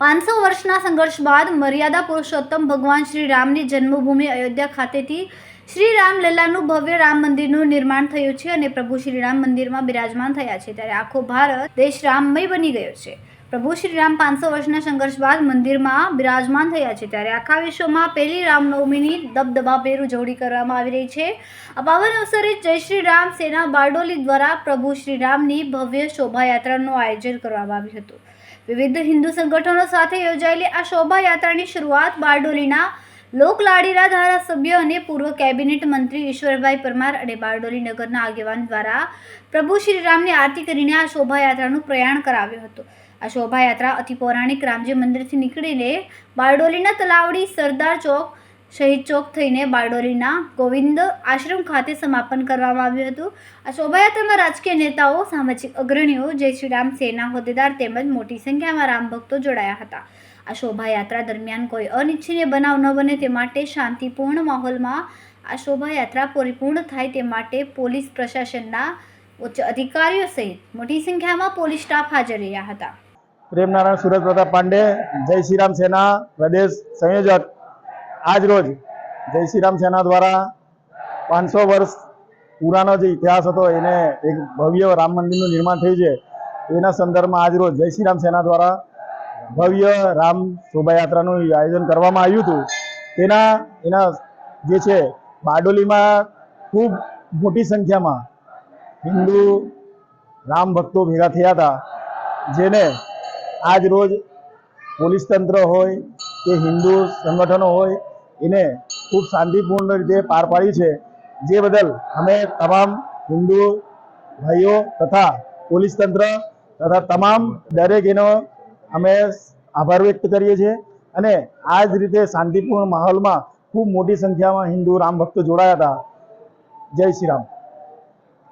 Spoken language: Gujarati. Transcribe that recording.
પાંચસો વર્ષના સંઘર્ષ બાદ મર્યાદા પુરુષોત્તમ ભગવાન શ્રી રામની જન્મભૂમિ અયોધ્યા ખાતેથી શ્રી રામ લલ્લાનું ભવ્ય રામ મંદિરનું નિર્માણ થયું છે અને પ્રભુ શ્રી રામ મંદિરમાં બિરાજમાન થયા છે. ત્યારે આખો ભારત દેશ રામમય બની ગયો છે. પ્રભુ શ્રી રામ પાંચસો વર્ષના સંઘર્ષ બાદ મંદિરમાં બિરાજમાન થયા છે. ત્યારે આખા વિશ્વમાં પહેલી રામનવમીની દબદબાભેર ઉજવણી કરવામાં આવી રહી છે. આ પાવન અવસરે જય શ્રી રામ સેના બારડોલી દ્વારા પ્રભુ શ્રી રામની ભવ્ય શોભાયાત્રાનું આયોજન કરવામાં આવ્યું હતું. વિવિધ હિન્દુ સંગઠનો સાથે યોજાયેલી આ શોભાયાત્રાની શરૂઆત બારડોલીના લોકલાડીના ધારાસભ્ય અને પૂર્વ કેબિનેટ મંત્રી ઈશ્વરભાઈ પરમાર અને બારડોલી નગરના આગેવાન દ્વારા પ્રભુ શ્રી રામની આરતી કરીને આ શોભાયાત્રાનું પ્રયાણ કરાવ્યું હતું. આ શોભાયાત્રા અતિ પૌરાણિક રામજી મંદિરથી નીકળીને બારડોલીના તલાવડી સરદાર ચોક, શહીદ ચોક થઈને બારડોલીના ગોવિંદ આશ્રમ ખાતે સમાપન કરવામાં આવ્યું હતું. આ શોભાયાત્રામાં રાજકીય નેતાઓ, સામાજિક અગ્રણીઓ, જય શ્રી રામ સેના હોદ્દેદાર તેમજ મોટી સંખ્યામાં રામ ભક્તો જોડાયા હતા. આ શોભાયાત્રા દરમિયાન કોઈ અનિચ્છનીય બનાવ ન બને તે માટે શાંતિપૂર્ણ માહોલમાં આ શોભાયાત્રા પરિપૂર્ણ થાય તે માટે પોલીસ પ્રશાસનના ઉચ્ચ અધિકારીઓ સહિત મોટી સંખ્યામાં પોલીસ સ્ટાફ હાજર રહ્યા હતા. પ્રેમનારાયણ સુરત પ્રતાપ પાંડે, જય શ્રીરામ સેના, પ્રદેશ સંયોજક. આજ રોજ જય શ્રીરામ સેના દ્વારા પાંચસો વર્ષ પુરાનો જે ઇતિહાસ હતો, એને એક ભવ્ય રામ મંદિરનું નિર્માણ થયું છે. એના સંદર્ભમાં આજ રોજ જય શ્રીરામ સેના દ્વારા ભવ્ય રામ શોભાયાત્રાનું આયોજન કરવામાં આવ્યું હતું. તેના, એના જે છે, બારડોલીમાં ખૂબ મોટી સંખ્યામાં હિન્દુ રામ ભક્તો ભેગા થયા હતા, જેને આજ રોજ પોલીસ તંત્ર હોય કે હિન્દુ સંગઠનો હોય, એને ખૂબ શાંતિપૂર્ણ રીતે પાર પાડી છે. જે બદલ અમે તમામ હિન્દુ ભાઈઓ તથા પોલીસ તંત્ર તથા તમામ દરેક એનો અમે આભાર વ્યક્ત કરીએ છીએ અને આ જ રીતે શાંતિપૂર્ણ માહોલમાં ખૂબ મોટી સંખ્યામાં હિન્દુ રામ ભક્તો જોડાયા હતા. જય શ્રી રામ.